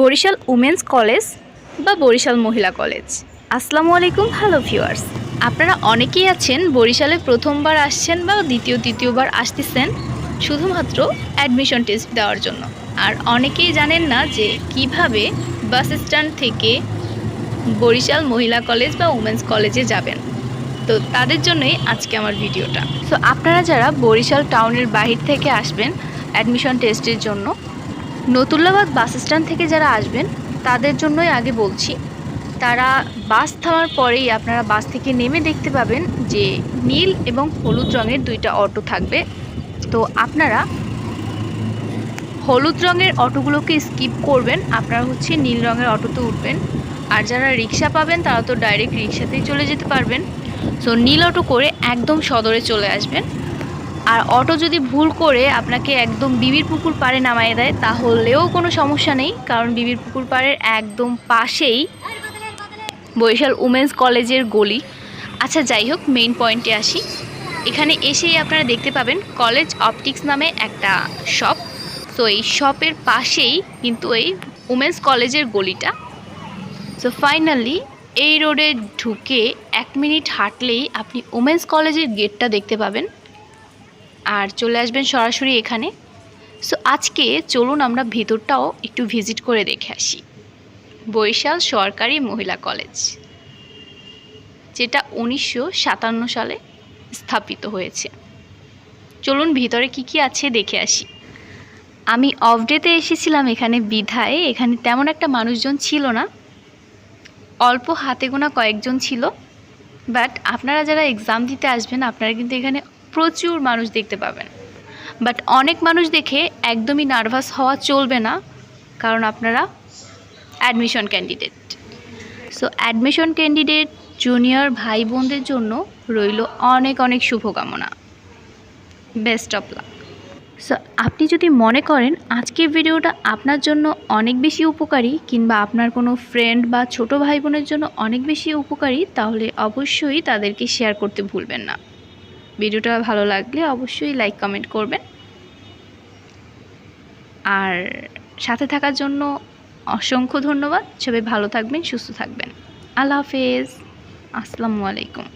Barishal women's college বা বরিশাল মহিলা college. আসসালামু আলাইকুম, হ্যালো ভিউয়ার্স। আপনারা অনেকেই আছেন, বরিশালে প্রথমবার আসছেন বা দ্বিতীয়, তৃতীয়বার আসতেছেন শুধুমাত্র অ্যাডমিশন টেস্ট দেওয়ার জন্য। আর অনেকেই জানেন না যে কীভাবে বাস স্ট্যান্ড থেকে বরিশাল মহিলা কলেজ বা উমেন্স কলেজে যাবেন। তো তাদের জন্যই আজকে আমার ভিডিওটা। তো আপনারা যারা বরিশাল টাউনের বাহির থেকে আসবেন অ্যাডমিশন টেস্টের জন্য নতুল্লাবাদ বাস স্ট্যান্ড থেকে যারা আসবেন, তাদের জন্যই আগে বলছি, তারা বাস থামার পরেই আপনারা বাস থেকে নেমে দেখতে পাবেন যে নীল এবং হলুদ রঙের দুইটা অটো থাকবে। তো আপনারা হলুদ রঙের অটোগুলোকে স্কিপ করবেন, আপনারা হচ্ছে নীল রঙের অটোতে উঠবেন। আর যারা রিক্সা পাবেন, তারা তো ডাইরেক্ট রিক্সাতেই চলে যেতে পারবেন। সো নীল অটো করে একদম সদরে চলে আসবেন। আর অটো যদি ভুল করে আপনাকে একদম বিবির পুকুর পাড়ে নামায় দেয়, তাহলেও কোনো সমস্যা নেই, কারণ বিবির পুকুর পাড়ের একদম পাশেই বরিশাল উমেন্স কলেজের গলি। আচ্ছা যাই হোক মেইন পয়েন্টে আসি। এখানে এসেই আপনারা দেখতে পাবেন কলেজ অপটিক্স নামে একটা শপ তো এই শপের পাশেই কিন্তু এই উমেন্স কলেজের গলিটা। সো ফাইনালি এই রোডে ঢুকে এক মিনিট হাঁটলেই আপনি উমেন্স কলেজের গেটটা দেখতে পাবেন। আর চলে আসবেন সরাসরি এখানে। সো আজকে চলুন আমরা ভিতরটাও একটু ভিজিট করে দেখে আসি। বরিশাল সরকারি মহিলা কলেজ যেটা উনিশশো সাতান্ন সালে স্থাপিত হয়েছে। চলুন ভিতরে কি কি আছে দেখে আসি। আমি অফ ডেতে এসেছিলাম এখানে বিধায়, এখানে তেমন একটা মানুষজন ছিল না। অল্প হাতে গোনা কয়েকজন ছিল। বাট আপনারা যারা এক্সাম দিতে আসবেন, আপনারা কিন্তু এখানে প্রচুর মানুষ দেখতে পাবেন। বাট অনেক মানুষ দেখে একদমই নার্ভাস হওয়া চলবে না, কারণ আপনারা admission candidate so admission candidate junior ভাই বোনদের জন্য রইল অনেক অনেক শুভকামনা। বেস্ট অফ লাক সো আপনি যদি মনে করেন আজকের ভিডিওটা আপনার জন্য অনেক বেশি উপকারী কিংবা আপনার কোনো ফ্রেন্ড বা ছোট ভাই বোনের জন্য অনেক বেশি উপকারী, তাহলে অবশ্যই তাদেরকে শেয়ার করতে ভুলবেন না। ভিডিওটা ভালো লাগলে অবশ্যই লাইক, কমেন্ট করবেন। আর সাথে থাকার জন্য অসংখ্য ধন্যবাদ। সবাই ভালো থাকবেন, সুস্থ থাকবেন। আল্লাহ হাফেজ। আসসালামু আলাইকুম।